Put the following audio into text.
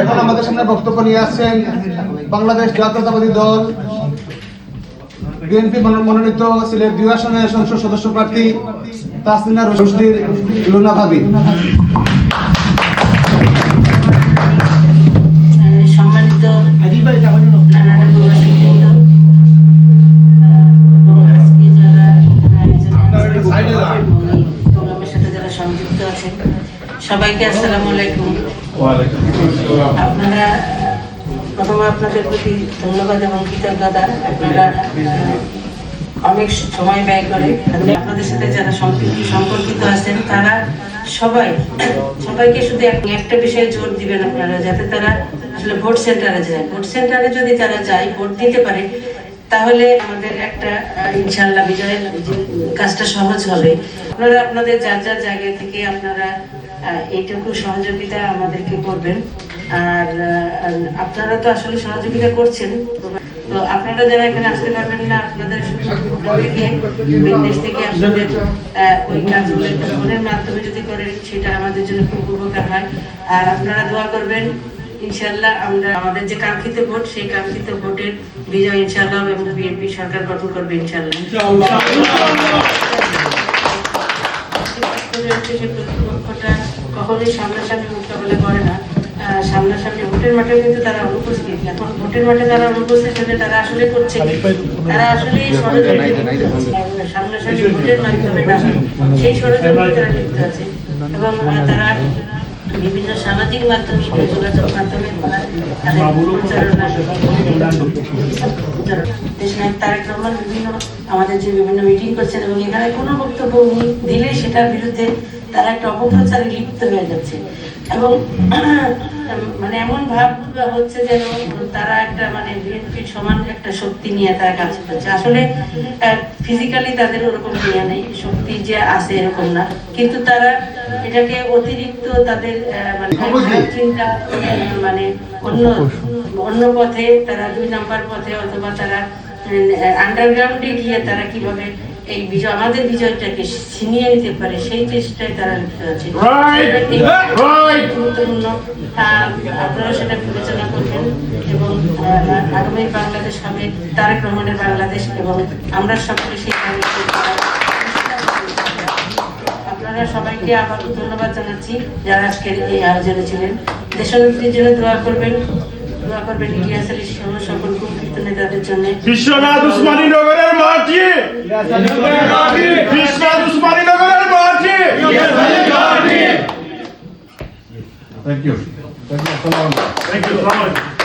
এখন আমাদের সামনে বক্তব্য নিয়ে আসছেন বাংলাদেশ জাতীয়তাবাদী দল, বিএনপি মনোনীত সিলেট দুই আসনের সংসদ সদস্য প্রার্থী তাসমিনা রশিদির লুনা ভাবি। সবাইকে আসসালামু আলাইকুম। আপনারা প্রথমে আপনাদের প্রতি ধন্যবাদ এবং কৃতজ্ঞতা। আপনারা অনেক সময় ব্যয় করে আপনাদের সাথে যারা সম্পর্কিত আছেন, তারা সবাই, সবাইকে শুধু একটা বিষয়ে জোর দিবেন আপনারা, যাতে তারা আসলে ভোট সেন্টারে যায়। ভোট সেন্টারে যদি তারা যায়, ভোট দিতে পারে, তাহলে আমাদের একটা ইনশাল্লাহ বিজয়ের কাজটা সহজ হবে। আপনারা আপনাদের যার যার জায়গা থেকে আপনারা এইটুকু সহযোগিতা আমাদেরকে করবেন। আর আপনারা তো আসলে সহযোগিতা করছেন। তো আপনারা যারা এখানে আসতে পারবেন না আপনাদের বিদেশ থেকে আপনাদের ওই কাজগুলো ফোনের মাধ্যমে যদি করেন সেটা আমাদের জন্য খুব উপকার হয়। আর আপনারা দোয়া করবেন ইনশাল্লাহ আমরা আমাদের যে কাঙ্ক্ষিত ভোট সেই কাঙ্ক্ষিত ভোটের বিজয় ইনশাল্লাহ এবং বিএনপি সরকার গঠন করবে ইনশাল্লাহ প্রতিপক্ষটা কখনোই সামনাসামনি মোকাবেলা করে না। সামনাসামনি ভোটের মাঠে কিন্তু তারা অনুপস্থিত। এখন ভোটের মাঠে তারা অনুপস্থিত হলে তারা আসলে করছে তারা আসলে। সামনাসামনি ভোটের মাধ্যমে না সেই ষড়যন্ত্রে তারা লিপ্ত আছে। এবং তারা বিভিন্ন সামাজিক মাধ্যমে যোগাযোগ মাধ্যমে তারা তাদের প্রচারণা দেশনায়ক তারেক রহমান বিভিন্ন, আমাদের যে বিভিন্ন মিটিং করছেন এবং এখানে কোনো বক্তব্য উনি দিলে সেটার বিরুদ্ধে তারা একটা অপপ্রচারে লিপ্ত হয়ে যাচ্ছে। এবং মানে এমন ভাব হচ্ছে যেন তারা একটা মানে বিএনপির সমান একটা শক্তি নিয়ে তারা কাজ করছে। আসলে ফিজিক্যালি তাদের ওরকম নিয়ে নেই শক্তি যে আছে এরকম না। কিন্তু তারা এটাকে অতিরিক্ত তাদের মানে চিন্তা মানে অন্য অন্য পথে তারা দুই নাম্বার পথে অথবা তারা আন্ডারগ্রাউন্ডে গিয়ে তারা কীভাবে এই বিজয় আমাদের বিজয়টাকে ছিনিয়ে নিতে পারে সেই চেষ্টায় তারা লিপ্ত আছে আপনারা সেটা বিবেচনা করবেন এবং আগামী বাংলাদেশ হবে তারেক রহমানের বাংলাদেশ এবং আমরা সকলে সেই আপনারা সবাইকে আবার ধন্যবাদ জানাচ্ছি যারা আজকের এই আয়োজনে ছিলেন। দেশনেত্রীর জন্য দোয়া করবেন। দোয়া করবেন ইলিয়াস আলী সহ সকল কুমকৃত নেতাদের জন্য বিশ্বনাথ উসমানী নগরের মাটি বিশ্বনাথ উসমানী নগরের মাটি থ্যাংক ইউ থ্যাংক ইউ